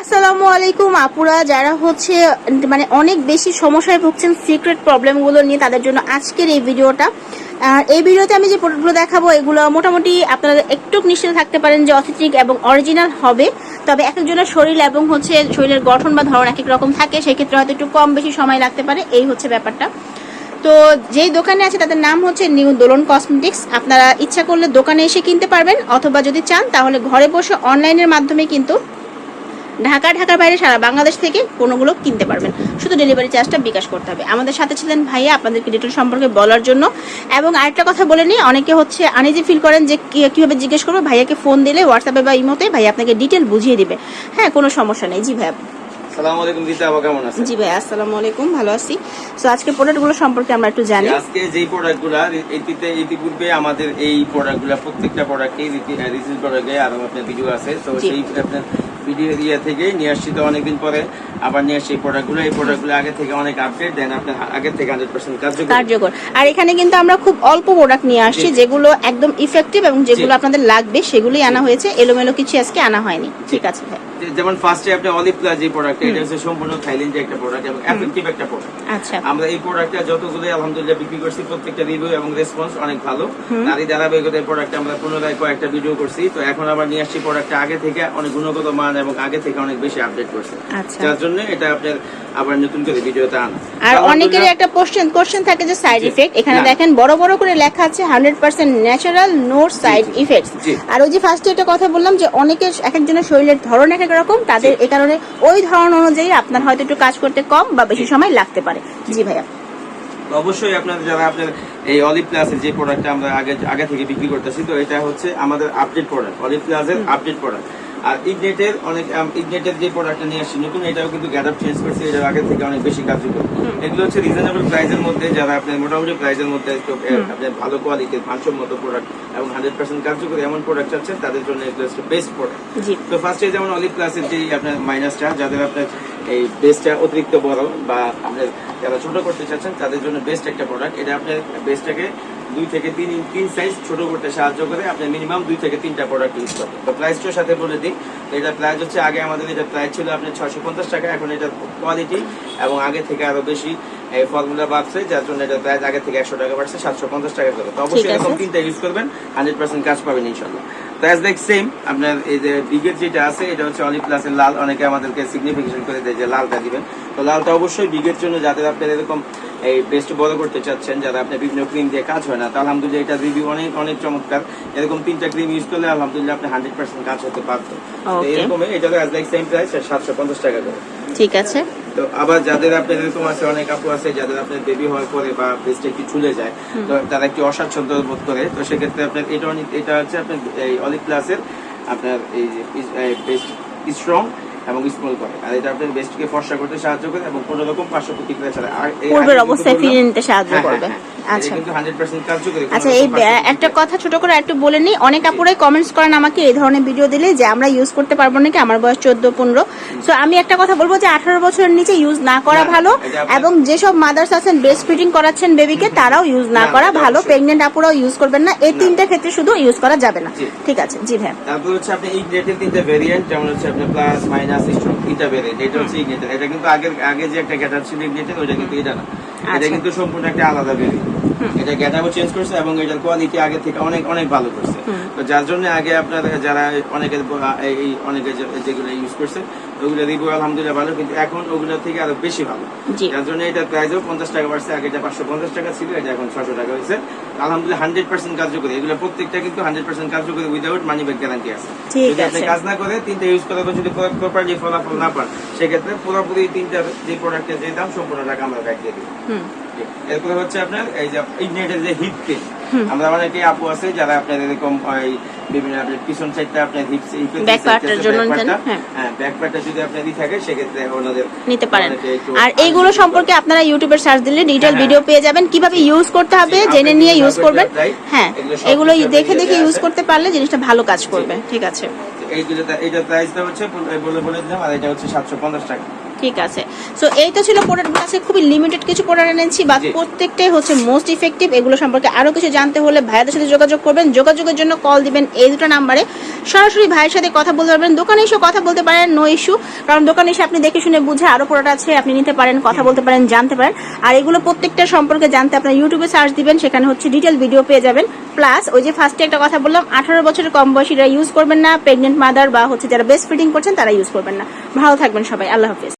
আসসালামু আলাইকুম, আপুরা। যারা হচ্ছে মানে অনেক বেশি সমস্যায় ভুগছেন সিক্রেট প্রবলেমগুলো নিয়ে তাদের জন্য আজকের এই ভিডিওটা। আর এই ভিডিওতে আমি যে প্রোডাক্টগুলো দেখাবো, এগুলো মোটামুটি আপনারা একটু নিশ্চিত থাকতে পারেন যে অথেন্টিক এবং অরিজিনাল হবে। তবে এক একজনের শরীর এবং হচ্ছে শরীরের গঠন বা ধরন এক এক রকম থাকে, সেক্ষেত্রে হয়তো একটু কম বেশি সময় লাগতে পারে। এই হচ্ছে ব্যাপারটা। তো যেই দোকানে আছে, তাদের নাম হচ্ছে নিউ দোলন কসমেটিক্স। আপনারা ইচ্ছা করলে দোকানে এসে কিনতে পারবেন, অথবা যদি চান, তাহলে ঘরে বসে অনলাইনের মাধ্যমে কিন্তু ঢাকা ঢাকার বাইরে সারা বাংলাদেশ থেকে কোনোগুলো কিনতে পারবেন। শুধু ডেলিভারি চার্জটা বিকাশ করতে হবে। আমাদের সাথে ছিলেন ভাইয়া আপনাদেরকে ডিটেল সম্পর্কে বলার জন্য। এবং আরেকটা কথা বলে নিই অনেকে হচ্ছে আনিজি ফিল করেন যে কীভাবে জিজ্ঞেস করব। ভাইয়াকে ফোন দিলে হোয়াটসঅ্যাপে বা ইমোতে ভাইয়া আপনাকে ডিটেল বুঝিয়ে দিবে। হ্যাঁ কোনো সমস্যা নেই। জি ভাইয়া। আলাইকুম কেমন আছেন? জি ভাইয়া আসসালামু আলাইকুম ভালো আছি। সো আজকে প্রোডাক্টগুলো সম্পর্কে আমরা একটু জানি। আজকে যেই প্রোডাক্টগুলা এটিতে ইতিপূর্বে আমাদের এই প্রোডাক্টগুলা প্রত্যেকটা প্রোডাক্টে রিসিভ করা আর আপনার ভিডিও আছে। তো সেই আপনার ভিডিও ইয়ে থেকে নিয়ে আসছি তো অনেকদিন পরে। আবার নিয়ে আসছি এই প্রোডাক্টগুলো এই প্রোডাক্টগুলো আগে থেকে অনেক আপডেট দেন আপনার আগে থেকে হান্ড্রেড পার্সেন্ট কার্যকর। কার্যকর। আর এখানে কিন্তু আমরা খুব অল্প প্রোডাক্ট নিয়ে আসছি যেগুলো একদম ইফেক্টিভ এবং যেগুলো আপনাদের লাগবে সেগুলোই আনা হয়েছে। এলোমেলো কিছু আজকে আনা হয়নি। ঠিক আছে ভাই। যেমন ফার্স্টে আপনি অলিভ প্লাস যে প্রোডাক্ট এটা হচ্ছে সম্পূর্ণ থাইল্যান্ডের একটা প্রোডাক্ট এবং এফেক্টিভ একটা প্রোডাক্ট আচ্ছা। আমরা এই প্রোডাক্টটা যতগুলো আলহামদুলিল্লাহ বিক্রি করছি প্রত্যেকটা রিভিউ এবং রেসপন্স অনেক ভালো। তারই ধারাবাহিকতায় প্রোডাক্ট আমরা পুনরায় কয়েকটা ভিডিও করছি। তো এখন আবার নিয়ে আসছি প্রোডাক্টটা আগে থেকে অনেক গুণগত মান এবং আগে থেকে অনেক বেশি আপডেট করছে। আচ্ছা। যার জন্য এটা আপনার আবার নতুন করে ভিডিওতে আনা। আর তো অনেকেরই একটা কোশ্চেন কোশ্চেন থাকে যে সাইড ইফেক্ট এখানে দেখেন বড় বড় করে লেখা আছে hundred percent natural no side effects আর ওই যে ফার্স্টে একটা কথা বললাম যে অনেকের এক একজনের শরীরের ধরন এক এক রকম তাদের। এ কারণে ওই ধরন অনুযায়ী আপনার হয়তো একটু কাজ করতে কম বা বেশি সময় লাগতে পারে। জি। ভাইয়া। অবশ্যই আপনার যারা আপনার এই অলিভ প্লাসের যে প্রোডাক্টটা আমরা আগে আগে থেকে বিক্রি করতেছি তো এটা হচ্ছে আমাদের আপডেট প্রোডাক্ট অলিভ প্লাসের আপডেট প্রোডাক্ট আর ইগনেটের অনেক ইগনেটের যে প্রোডাক্টটা নিয়ে আসছি নতুন এটাও কিন্তু গ্যাদার চেঞ্জ করছে এটা আগে থেকে অনেক বেশি কার্যকর। এগুলো হচ্ছে রিজনেবল প্রাইসের মধ্যে যারা আপনার মোটামুটি প্রাইসের মধ্যে আপনার ভালো কোয়ালিটির মানসম্মত প্রোডাক্ট এবং হান্ড্রেড পার্সেন্ট কার্যকর এমন প্রোডাক্ট আছে তাদের জন্য এগুলো হচ্ছে বেস্ট প্রোডাক্ট জি। তো ফার্স্টে যেমন অলিভ ক্লাসের যে আপনার মাইনাসটা যাদের আপনার এই বেসটা অতিরিক্ত বড় বা আপনার যারা ছোট করতে চাচ্ছেন তাদের জন্য বেস্ট একটা প্রোডাক্ট এটা আপনার বেসটাকে দুই থেকে তিন তিন সাইজ ছোট করতে সাহায্য করে আপনি মিনিমাম দুই থেকে তিনটা প্রোডাক্ট ইউজ করবেন তো প্রাইসটার সাথে বলে দিই এটা প্রাইস হচ্ছে আগে আমাদের এটা প্রাইস ছিল আপনার ছয়শো পঞ্চাশ টাকা এখন এটা কোয়ালিটি এবং আগে থেকে আরও বেশি এই ফর্মুলা বাড়ছে যার জন্য এটা প্রাইস আগে থেকে একশো টাকা বাড়ছে সাতশো পঞ্চাশ টাকা করে। তো অবশ্যই এরকম তিনটা ইউজ করবেন হান্ড্রেড পার্সেন্ট কাজ পাবেন ইনশাল্লাহ তো অ্যাজ লাইক সেম আপনার এই যে বিগের যেটা আছে এটা হচ্ছে অলিভ প্লাসের লাল অনেকে আমাদেরকে সিগনিফিকেশন করে দেয় যে লালটা দিবেন। তো লালটা অবশ্যই বিগের জন্য যাদের আপনার এরকম এই বেস্ট বড় করতে চাচ্ছেন যারা আপনার বিভিন্ন ক্রিম দিয়ে কাজ হয় না তো আলহামদুলিল্লাহ এটা রিভিউ অনেক অনেক চমৎকার। এরকম তিনটা ক্রিম ইউজ করলে আলহামদুলিল্লাহ আপনি হান্ড্রেড পার্সেন্ট কাজ হতে পারতো এরকম এটা অ্যাজ লাইক সেম প্রাইস সাতশো পঞ্চাশ টাকা করে। ঠিক আছে। তো আবার যাদের আপনার এরকম আছে অনেক আপু আছে যাদের আপনার বেবি হওয়ার পরে বা ব্রেস্ট একটু চুলে যায় তো তারা একটু অস্বাচ্ছন্দ্য বোধ করে। তো সেক্ষেত্রে আপনার এটা অনেক- এটা হচ্ছে আপনার এই অলিভ প্লাসের আপনার এই যে বেস্ট স্ট্রং এবং স্মল করে। আর এটা আপনার বেস্টকে ফর্সা করতে সাহায্য করে এবং কোনো রকম পার্শ্ব প্রতিক্রিয়া ছাড়া। এই পূর্বের অবস্থায় ফিরিয়ে নিতে সাহায্য হ্যাঁ, করবে। হ্যাঁ, হ্যাঁ। আচ্ছা। আচ্ছা এই একটা কথা ছোট করে একটু বলে নিই। অনেক আপুরাই কমেন্টস করেন আমাকে এই ধরনের ভিডিও দিলে যে আমরা ইউজ করতে পারব নাকি? আমার বয়স চোদ্দ পনেরো। সো আমি একটা কথা বলব যে আঠারো বছরের নিচে ইউজ না করা ভালো এবং যেসব মাদার্স আছেন ব্রেস্ট ফিডিং করাচ্ছেন বেবিকে তারাও ইউজ না করা ভালো। প্রেগনেন্ট আপুরাও ইউজ করবেন না। এই। তিনটা ক্ষেত্রে শুধু ইউজ করা যাবে না। ঠিক আছে। জি ভাই তারপর হচ্ছে আপনি তিনটা ভেরিয়েন্ট যেমন হচ্ছে আপনার প্লাস মাইনাস স্ট্রং তিনটা ভেরিয়েন্ট এটা হচ্ছে ইগনেটের এটা কিন্তু আগের আগে যে একটা গ্যাটার ছিল ইগনেটের ওইটা কিন্তু এটা না। এটা আচ্ছা। কিন্তু সম্পূর্ণ একটা আলাদা ভেরিয়েন্ট এটা গ্যাটারও চেঞ্জ করছে এবং এটার কোয়ালিটি আগে থেকে অনেক অনেক ভালো করছে। তো যার জন্য আগে আপনার যারা অনেকে এই অনেকে যেগুলো ইউজ করছে ওগুলো রিভিউ আলহামদুলিল্লাহ ভালো কিন্তু এখন ওগুলো থেকে আরও বেশি ভালো। যার জন্য এটা প্রাইসও পঞ্চাশ টাকা বাড়ছে আগে এটা পাঁচশো পঞ্চাশ টাকা ছিল এটা এখন ছশো টাকা হয়েছে। আলহামদুলিল্লাহ হান্ড্রেড পার্সেন্ট কার্যকরী। এগুলো প্রত্যেকটা কিন্তু হান্ড্রেড পার্সেন্ট কার্যকরী উইদাউট মানি ব্যাগ গ্যারান্টি আছে। যদি আপনি কাজ না করে তিনটা ইউজ করার পর যদি প্রপারলি ফলাফল না পান সেক্ষেত্রে পুরোপুরি তিনটার যে প্রোডাক্টের যে দাম সম্পূর্ণ টাকা আমরা ব্যাগ দিয়ে দিই এরপরে হচ্ছে আপনার এই যে ইন্টারনেটের যে হিট পেন আমরা অনেকে আপু আছে যারা আপনার এরকম বিভিন্ন আপনার পিছন সাইডটা আপনার হিপস Back part এর জন্য হ্যাঁ। হ্যাঁ ব্যাক পার্টটা যদি আপনার ই থাকে সেক্ষেত্রে ওনাদের নিতে পারেন। আর এইগুলো সম্পর্কে আপনারা ইউটিউবে সার্চ দিলে ডিটেল হ্যাঁ, ভিডিও পেয়ে যাবেন। কীভাবে ইউজ করতে হবে জেনে নিয়ে ইউজ করবেন। হ্যাঁ এগুলো দেখে দেখে ইউজ করতে পারলে জিনিসটা ভালো কাজ করবে ঠিক আছে। এইগুলো এটার প্রাইসটা হচ্ছে বলে বলে দিলাম আর এটা হচ্ছে সাতশো পঞ্চাশ টাকা। ঠিক আছে। সো এই তো ছিল প্রোডাক্টগুলো আছে খুবই লিমিটেড কিছু প্রোডাক্ট এনেছি বা প্রত্যেকটাই হচ্ছে মোস্ট ইফেক্টিভ এগুলো সম্পর্কে আরও কিছু জানতে হলে ভাইয়াদের সাথে যোগাযোগ করবেন। যোগাযোগের জন্য কল দিবেন এই দুটো নাম্বারে সরাসরি ভাইয়ের সাথে কথা বলতে পারবেন। দোকানে এসে কথা বলতে পারেন নো ইস্যু কারণ দোকানে এসে আপনি দেখে শুনে বুঝে আরও প্রোডাক্ট আছে আপনি নিতে পারেন কথা বলতে পারেন জানতে পারেন। আর এগুলো প্রত্যেকটা সম্পর্কে জানতে আপনার ইউটিউবে সার্চ দিবেন সেখানে হচ্ছে ডিটেল ভিডিও পেয়ে যাবেন। প্লাস ওই যে ফার্স্টে একটা কথা বললাম আঠারো বছরের কম বয়সীরা ইউজ করবেন না প্রেগনেন্ট মাদার বা হচ্ছে যারা বেস্ট ফিডিং করছেন তারা ইউজ করবেন না। ভালো থাকবেন সবাই আল্লাহ হাফিজ।